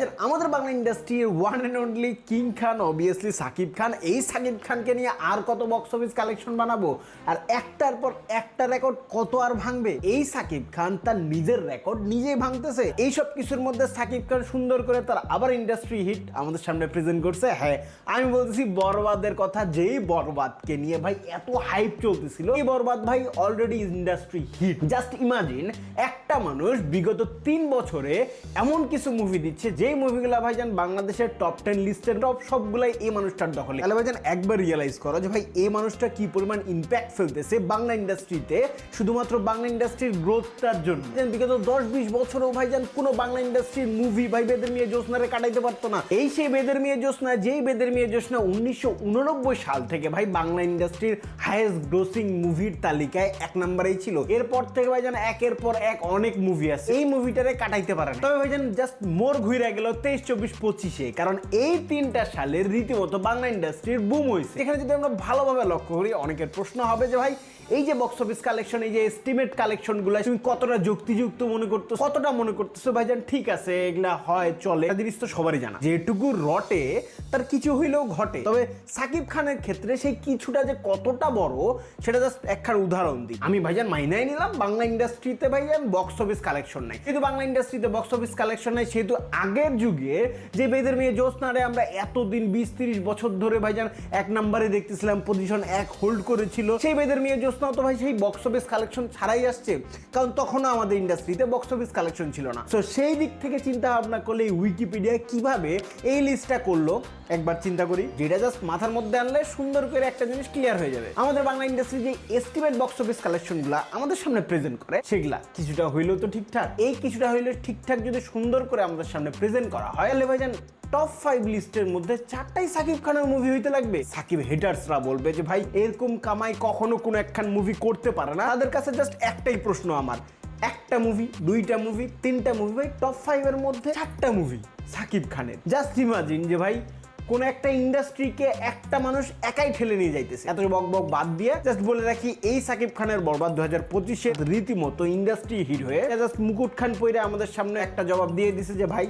ভাইজান আমাদের বাংলা ইন্ডাস্ট্রির one and only king Khan obviously Shakib Khan এই সাকিব খানকে নিয়ে আর কত বক্স অফিস কালেকশন বানাবো? আর একটার পর একটা রেকর্ড কত আর ভাঙবে? এই সাকিব খান তার নিজের রেকর্ড নিজেই ভাঙতেছে। এই সব কিছুর মধ্যে সাকিব খান সুন্দর করে তার আবার ইন্ডাস্ট্রি হিট আমাদের সামনে প্রেজেন্ট করছে। হ্যাঁ আমি বলতেছি বরবাদের কথা, যেই বরবাদকে নিয়ে ভাই এত হাইপ চলতেছিল, এই বরবাদ ভাই already industry hit just imagine একটা মানুষ বিগত তিন বছরে এমন কিছু মুভি দিচ্ছে যেই মুভিগুলো ভাইজান বাংলাদেশের টপ টেন লিস্টের টপ সবগুলাই এই মানুষটার দখলে। তাহলে ভাইজান একবার রিয়েলাইজ করো যে ভাই এই মানুষটা কি পরিমাণ ইম্প্যাক্ট ফেলতেছে বাংলা ইন্ডাস্ট্রিতে শুধুমাত্র বাংলা ইন্ডাস্ট্রির গ্রোথটার জন্য। যেন বিগত দশ বিশ বছরও ভাইজান কোনো বাংলা ইন্ডাস্ট্রির মুভি ভাই বেদের মেয়ে জ্যোৎস্নারে কাটাইতে পারতো না। এই সেই বেদের মেয়ে জ্যোৎস্না, যেই বেদের মেয়ে জ্যোৎস্না উনিশশো সাল থেকে ভাই বাংলা ইন্ডাস্ট্রির হায়েস্ট গ্রোসিং মুভির তালিকায় এক নম্বরেই ছিল। এরপর থেকে ভাই ভাইজান একের পর এক অনেক মুভি আছে। এই মুভিটারে কাটাইতে পারে তবে ভাইজান জাস্ট মোর ঘুরে গেল তেইশ, চব্বিশ, পঁচিশে, কারণ এই তিনটা সালের রীতিমতো বাংলা ইন্ডাস্ট্রির বুম হয়েছে। এখানে যদি আমরা ভালোভাবে লক্ষ্য করি, অনেকের প্রশ্ন হবে যে ভাই, এই যে বক্স অফিস কালেকশন এই যে এস্টিমেট কালেকশন কালেকশনগুলো তুমি কতটা যুক্তিযুক্ত মনে করতো কতটা মনে করতেছো, ভাইজান, ঠিক আছে, এগুলা হয়, চলে। জিনিস তো সবারই জানা। যেটুকু রটে, তার কিছু হইলেও ঘটে। তবে সাকিব খানের ক্ষেত্রে সেই কিছুটা যে কতটা বড়, সেটা জাস্ট একখান উদাহরণ দিই। আমি ভাইজান মাইনাই নিলাম, বাংলা ইন্ডাস্ট্রিতে ভাইজান বক্স অফিস কালেকশন নাই। কিন্তু বাংলা ইন্ডাস্ট্রিতে বক্স অফিস কালেকশন নাই, সেহেতু আগের যুগে যে বেদের মেয়ে জ্যোৎস্নারে আমরা এতদিন বিশ তিরিশ বছর ধরে ভাইজান এক নম্বরে দেখতেছিলাম পজিশন এক হোল্ড করেছিল। সেই বেদের মেয়ে জ্যোৎস্না তো ভাই সেই বক্স অফিস কালেকশন ছাড়াই আসছে। কারণ তখনও আমাদের ইন্ডাস্ট্রিতে বক্স অফিস কালেকশন ছিল না। তো সেই দিক থেকে চিন্তা ভাবনা করলে এই উইকিপিডিয়া কীভাবে এই লিস্টটা করল? একবার চিন্তা করি। যেটা জাস্ট মাথার মধ্যে আনলে সুন্দর করে একটা জিনিস ক্লিয়ার হয়ে যাবে। আমাদের বাংলা ইন্ডাস্ট্রি যে এস্টিমেট বক্স অফিস কালেকশনগুলো আমাদের সামনে প্রেজেন্ট করে, সেগুলা কিছুটা হইলেও তো ঠিকঠাক। এই কিছুটা হইলে ঠিকঠাক যদি সুন্দর করে আমাদের সামনে প্রেজেন্ট করা হয়। তাহলে ভাইজান টপ ফাইভ লিস্টের মধ্যে চারটাই সাকিব খানের মুভি হইতে লাগবে। সাকিব হেটার্সরা বলবে যে, ভাই, এরকম কামাই কখনো কোনো একখান মুভি করতে পারে না। তাদের কাছে জাস্ট একটাই প্রশ্ন আমার। একটা মুভি দুইটা মুভি তিনটা মুভি ভাই টপ ফাইভের মধ্যে চারটা মুভি সাকিব খানের। জাস্ট ইমাজিন যে, ভাই, কোন একটা ইন্ডাস্ট্রিকে একটা মানুষ একাই ঠেলে নিয়ে যাইতেছে। এত বক বক বাদ দিয়ে জাস্ট বলে রাখি, এই সাকিব খানের বরবাদ দু হাজার পঁচিশে রীতিমতো ইন্ডাস্ট্রি হিট হয়ে জাস্ট মুকুট খান পইরে আমাদের সামনে একটা জবাব দিয়ে দিছে যে, ভাই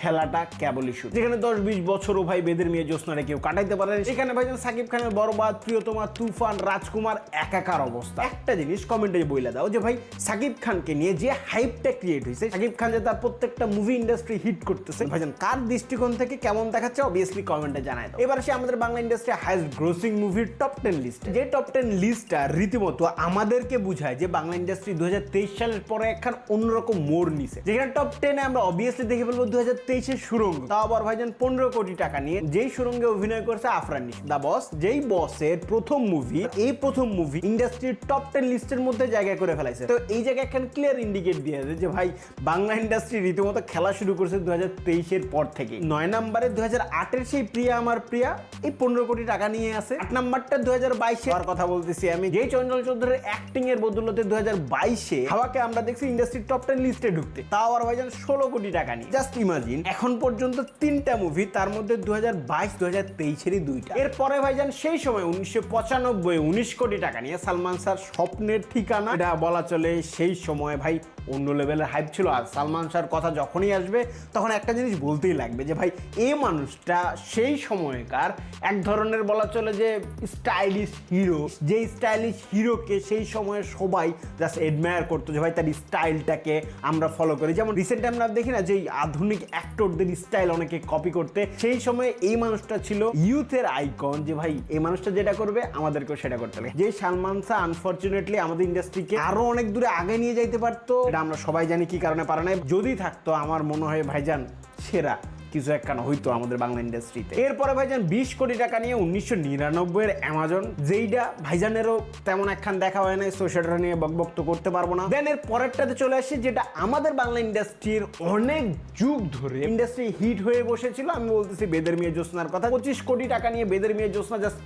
খেলাটা কেবলই শুরু যেখানে দশ বিশ বছরও ভাই বেদের মেয়ে জ্যোৎস্নারে কেউ কাটাইতে পারে না। সেখানে ভাই সাকিব খানের বরবাদ, প্রিয়তমা, তুফান, রাজকুমার একাকার অবস্থা। একটা জিনিস কমেন্টে বইলে দাও যে, ভাই, সাকিব খানকে নিয়ে যে হাইপটা ক্রিয়েট হয়েছে, সাকিব খান যে তার প্রত্যেকটা মুভি ইন্ডাস্ট্রি হিট করতেছে, ভাইজান, কার দৃষ্টিকোণ থেকে কেমন দেখাচ্ছে অবভিয়াসলি কমেন্টে জানায় দাও। এবার সে আমাদের বাংলা ইন্ডাস্ট্রি হাইস্ট গ্রোসিং মুভির টপ টেন লিস্ট যে টপ টেন লিস্টটা রীতিমতো আমাদেরকে বুঝায় যে, বাংলা ইন্ডাস্ট্রি দু হাজার তেইশ সালের পরে একখান অন্যরকম মোড় নিছে। যেখানে টপ টেনে আমরা অবভিয়াসলি দেখে ফেলব দু হাজার তেইশের সুরঙ্গ। তাও আবার ভাইজান পনেরো কোটি টাকা নিয়ে যেই সুরঙ্গে অভিনয় করছে আফরান দা বস, যেই বসের প্রথম মুভি এই প্রথম মুভি ইন্ডাস্ট্রির টপ টেন লিস্টের মধ্যে জায়গা করে ফেলাইছে। তো এই জায়গায় একখান ক্লিয়ার ইন্ডিকেট দিয়ে দেয় যে, ভাই, বাংলা ইন্ডাস্ট্রি রীতিমতো খেলা শুরু করছে দু হাজার তেইশের পর থেকে। নয় নম্বরে দু হাজার আটের সেই প্রিয়া আমার প্রিয়া, এই পনেরো কোটি টাকা নিয়ে আসে আট নাম্বারটা দু হাজার বাইশে কথা বলতেছি আমি। যেই চঞ্চল চৌধুরীর অ্যাক্টিং এর বদলতে দু হাজার বাইশে হাওয়াকে আমরা দেখছি ইন্ডাস্ট্রির টপ টেন লিস্টে ঢুকতে। তাও আর ভাইজান ষোলো কোটি টাকা নিয়ে। জাস্ট ইমাজিন এখন পর্যন্ত তিনটা মুভি তার মধ্যে দু হাজার বাইশ দু হাজার তেইশেরই দুইটা। এরপরে ভাইজান, সেই সময় উনিশশো পঁচানব্বই, উনিশ কোটি টাকা নিয়ে সালমান স্যার স্বপ্নের ঠিকানা। এটা বলা চলে সেই সময় ভাই অন্য লেভেলের হাইপ ছিল। আর সালমান শাহর কথা যখনই আসবে, তখন একটা জিনিস বলতেই লাগবে যে ভাই এই মানুষটা সেই সময়কার এক ধরনের বলা চলে যে স্টাইলিশ হিরো যে স্টাইলিশ হিরোকে সেই সময়ে সবাই জাস্ট এডমায়ার করতো যে ভাই, তার স্টাইলটাকে আমরা ফলো করি। যেমন রিসেন্ট আমরা দেখি না যে আধুনিক অ্যাক্টরদের স্টাইল অনেকে কপি করতে। সেই সময় এই মানুষটা ছিল ইউথের আইকন যে, ভাই, এই মানুষটা যেটা করবে, আমাদেরকেও সেটা করতে হবে। যে, সালমান শাহ আনফর্চুনেটলি আমাদের ইন্ডাস্ট্রিকে আরও অনেক দূরে আগে নিয়ে যাইতে পারতো। এটা আমরা সবাই জানি কি কারণে পারে নাই। যদি থাকতো, আমার মনে হয়, ভাইজান, সেরা। কিছু একখানা হইতো আমাদের বাংলা ইন্ডাস্ট্রিতে এরপরে ভাইজান বিশ কোটি টাকা নিয়ে উনিশশো নিরানব্বই এর অ্যামাজন যেইটা ভাইজানেরও তেমন একখান দেখা হয় নাই সেটা নিয়ে বকবক্ত করতে পারব না। দেন এর পরেরটাতে চলে আসি, যেটা আমাদের বাংলা ইন্ডাস্ট্রির অনেক যুগ ধরে ইন্ডাস্ট্রি হিট হয়ে বসেছিল। আমি বলতেছি বেদের মেয়ে জ্যোৎস্নার কথা। পঁচিশ কোটি টাকা নিয়ে বেদের মেয়ে জ্যোৎস্না জাস্ট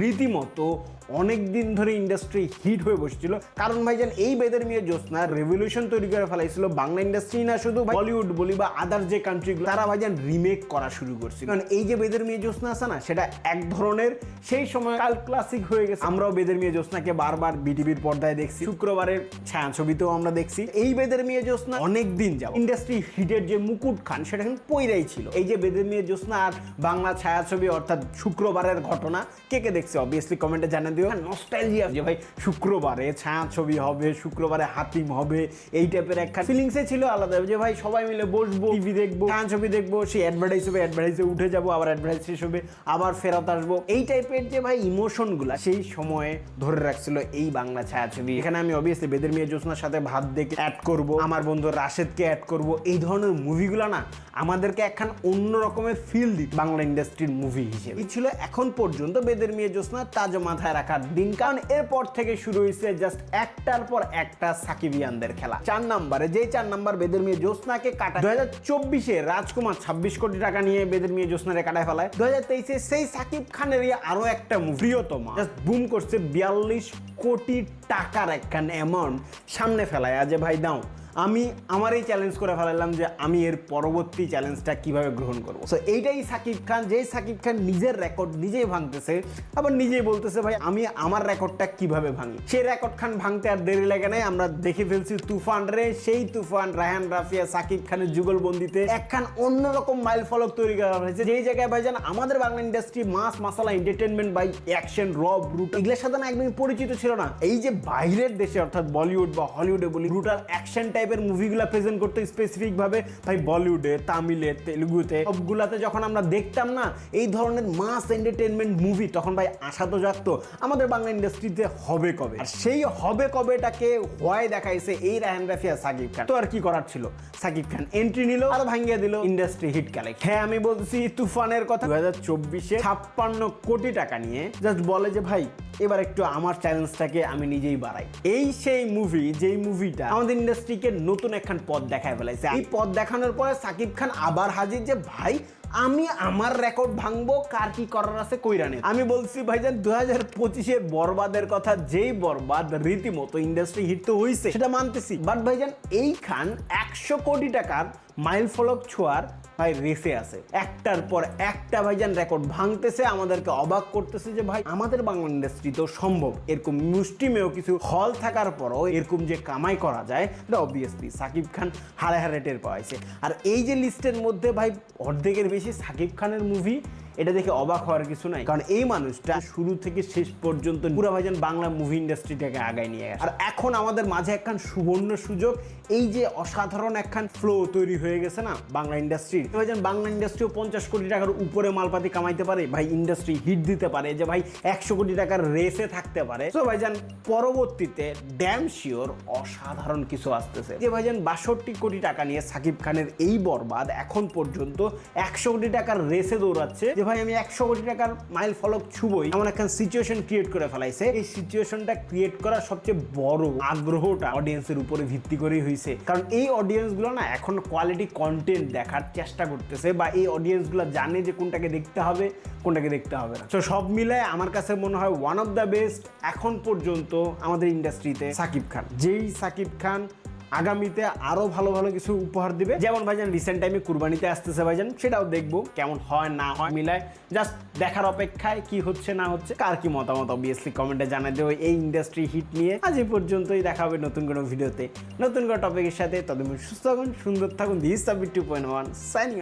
রীতিমতো অনেক দিন ধরে ইন্ডাস্ট্রি হিট হয়ে বসছিল। কারণ ভাইজান এই বেদের মেয়ে জ্যোৎস্না রেভলিউশন তৈরি করে ফেলাইছিল। বাংলা ইন্ডাস্ট্রি না শুধু বলিউড বলি বা আদার যে কান্ট্রিগুলো তারা ভাইজান রিমেক করা শুরু করছিল। কারণ এই যে বেদের মেয়ে জ্যোৎস্না আছে না, সেটা এক ধরনের, সেই সময় কাল ক্লাসিক হয়ে গেছে। আমরাও বেদের মেয়ে জ্যোৎস্নাকে বারবার বিটিভির পর্দায় দেখছি। শুক্রবারের ছায়াছবিতেও আমরা দেখছি। এই বেদের মেয়ে জ্যোৎস্না অনেক দিন যাব ইন্ডাস্ট্রি হিটের যে মুকুট খান, সেটা এখন পইরাই ছিল। এই যে বেদের মেয়ে জ্যোৎস্না আর বাংলা ছায়াছবি অর্থাৎ শুক্রবারের ঘটনা, কে কে দেখছে? অবভিয়াসলি কমেন্টে জানিয়ে দিও। নস্টাইলজিয়া যে ভাই, শুক্রবারে ছায়াছবি হবে, শুক্রবারে হাতিম হবে, এই টাইপের একটা ফিলিংসে ছিল আলাদা। যে ভাই, সবাই মিলে বসবো, টিভি দেখব ছায়াছবি দেখব, সেই অ্যাডভার্টাইজ হবে অ্যাডভার্টাইজে উঠে যাব, আবার অ্যাডভার্টাইজ শেষ হবে, আবার ফেরত আসব। এই টাইপের যে ভাই ইমোশনগুলা সেই সময়ে ধরে রাখছিল এই বাংলা ছায়াছবি এখানে আমি অবভিয়াসলি বেদের মেয়ে জ্যোৎস্নার সাথে ভাত দেখে অ্যাড করব, আমার বন্ধু রাশেদকে অ্যাড করব। এই ধরনের মুভিগুলো না, আমাদেরকে একখান অন্য রকমের ফিল দিত বাংলা ইন্ডাস্ট্রির মুভি হিসেবে। ছিল এখন পর্যন্ত বেদের মেয়ে জ্যোৎস্না, তাজা মাথায় রাখার দিন। কারণ এরপর থেকে শুরু হয়েছে জাস্ট একটার পর একটা সাকিবিয়ানদের খেলা। চার নাম্বারে যে চার নাম্বার বেদের মেয়ে জ্যোৎস্নাকে কাটা দু হাজার চব্বিশে রাজকুমার ছাব্বিশ কোটি টাকা নিয়ে বেদের মেয়ে জ্যোৎস্নারে কাটায় ফেলায়। দু হাজার তেইশে সেই সাকিব খানেরই আরও একটা প্রিয়তমা জাস্ট বুম করছে বিয়াল্লিশ কোটি টাকার একখান অ্যামাউন্ট সামনে ফেলায়। আজে ভাই, দাও। আমি আমারই চ্যালেঞ্জ করে ফেলালাম যে আমি এর পরবর্তী চ্যালেঞ্জটা কীভাবে গ্রহণ করব। সো এইটাই সাকিব খান। যেই সাকিব খান নিজের রেকর্ড নিজেই ভাঙতেছে, আবার নিজেই বলতেছে, ভাই, আমি আমার রেকর্ডটা কীভাবে ভাঙি? সেই রেকর্ড খান ভাঙতে আর দেরি লাগে নাই। আমরা দেখে ফেলছি তুফান রে, সেই তুফান রায়হান রাফিয়া, সাকিব খানের যুগলবন্দিতে একখান অন্যরকম মাইল ফলক তৈরি করা হয়েছে। যেই জায়গায়, ভাই, জান, আমাদের Bangla industry mass masala entertainment by action রব রুট এগুলোর সাথে না একদম পরিচিত ছিল না। এই যে বাইরের দেশে, অর্থাৎ বলিউড বা হলিউডে বলি ব্রুটাল অ্যাকশন টাইপের মুভিগুলো প্রেজেন্ট করতে স্পেসিফিক ভাবে ভাই বলিউডে তামিলে তেলুগুতে সবগুলাতে যখন আমরা দেখতাম না এই ধরনের মাস এন্টারটেনমেন্ট মুভি তখন ভাই আশা তো জাগতো আমাদের বাংলা ইন্ডাস্ট্রিতে হবে কবে? আর সেই হবে কবেটাকে হয় দেখাইছে এই রায়হান রাফিয়া সাকিব খান? তো আর কি করার ছিল? সাকিব খান এন্ট্রি নিল আর ভাঙ্গিয়ে দিল ইন্ডাস্ট্রি হিট কালেক্ট হ্যাঁ আমি বলছি তুফানের কথা। দু হাজার চব্বিশে ছাপ্পান্ন কোটি টাকা নিয়ে জাস্ট বলে যে ভাই এবার একটু আমার চ্যালেঞ্জটাকে আমি নিজেই বাড়াই। এই সেই মুভি যেই মুভিটা আমাদের ইন্ডাস্ট্রিকে নতুন একখান পথ দেখায় ফেলাইছে এই পথ দেখানোর পরে সাকিব খান আবার হাজির যে, ভাই, আমি আমার রেকর্ড ভাঙবো, কার কি করার আছে কইরানে আমি বলছি, ভাইজান দু হাজার পঁচিশের বরবাদের কথা, যেই বরবাদ রীতিমতো ইন্ডাস্ট্রি হিট তো হইছে, সেটা মানতেছি। বাট ভাইজান এই খান একশো কোটি টাকার মাইল ফলক ছোঁয়ার ভাই রেসে আছে। একটার পর একটা ভাইজান রেকর্ড ভাঙতেছে, আমাদেরকে অবাক করতেছে যে, ভাই, আমাদের বাংলা ইন্ডাস্ট্রি তো সম্ভব। এরকম মুষ্টিমেয় কিছু হল থাকার পরও এরকম যে কামাই করা যায়, এটা অবভিয়াসলি সাকিব খান হারে হারে টের পাওয়াইছে আর এই যে লিস্টের মধ্যে ভাই অর্ধেকের বেশি সাকিব খানের মুভি এটা দেখে অবাক হওয়ার কিছু নাই। কারণ এই মানুষটা শুরু থেকে শেষ পর্যন্ত পুরো ভাইজান বাংলা মুভি ইন্ডাস্ট্রিটাকে আগায় নিয়ে গেছে। আর এখন আমাদের মাঝে একখান সুবর্ণ সুযোগ, এই যে অসাধারণ একখান ফ্লো তৈরি হয়ে গেছে না বাংলা ইন্ডাস্ট্রি ভাইজান বাংলা ইন্ডাস্ট্রিও পঞ্চাশ কোটি টাকার উপরে মালপাতি কামাইতে পারে, ভাই ইন্ডাস্ট্রি হিট দিতে পারে, যে ভাই একশো কোটি টাকার রেসে থাকতে পারে। তো ভাইজান, পরবর্তীতে ড্যাম শিওর অসাধারণ কিছু আসতেছে। যে ভাইজান বাষট্টি কোটি টাকা নিয়ে সাকিব খানের এই বরবাদ এখন পর্যন্ত একশো কোটি টাকার রেসে দৌড়াচ্ছে, যে ভাই, আমি একশো কোটি টাকার মাইল ফলক ছুবই, এমন একটা সিচুয়েশন ক্রিয়েট করে ফেলাইছে। এই সিচুয়েশনটা ক্রিয়েট করার সবচেয়ে বড় আগ্রহটা অডিয়েন্সের উপরে ভিত্তি করেই হয়েছে কারণ এই অডিয়েন্সগুলো না এখন কোয়ালিটি কন্টেন্ট দেখার চেষ্টা করতেছে বা এই অডিয়েন্সগুলো জানে যে কোনটাকে দেখতে হবে, কোনটাকে দেখতে হবে না। তো সব মিলায় আমার কাছে মনে হয় ওয়ান অফ দ্য বেস্ট এখন পর্যন্ত আমাদের ইন্ডাস্ট্রিতে সাকিব খান। যেই সাকিব খান আগামীতে আরও ভালো ভালো কিছু উপহার দিবে। যেমন ভাইজান রিসেন্ট টাইমে কুরবানিতে আসতেছে ভাইজান, সেটাও দেখব কেমন হয় না হয়, মিলায় জাস্ট দেখার অপেক্ষায় কি হচ্ছে না হচ্ছে, কার কি মতামত অবভিয়াসলি কমেন্টে জানা দেবো এই ইন্ডাস্ট্রি হিট নিয়ে। আজ এই পর্যন্তই, দেখা হবে নতুন কোনো ভিডিওতে নতুন কোনো টপিকের সাথে, ততদিন সুস্থ থাকুন, সুন্দর থাকুন this two point one signing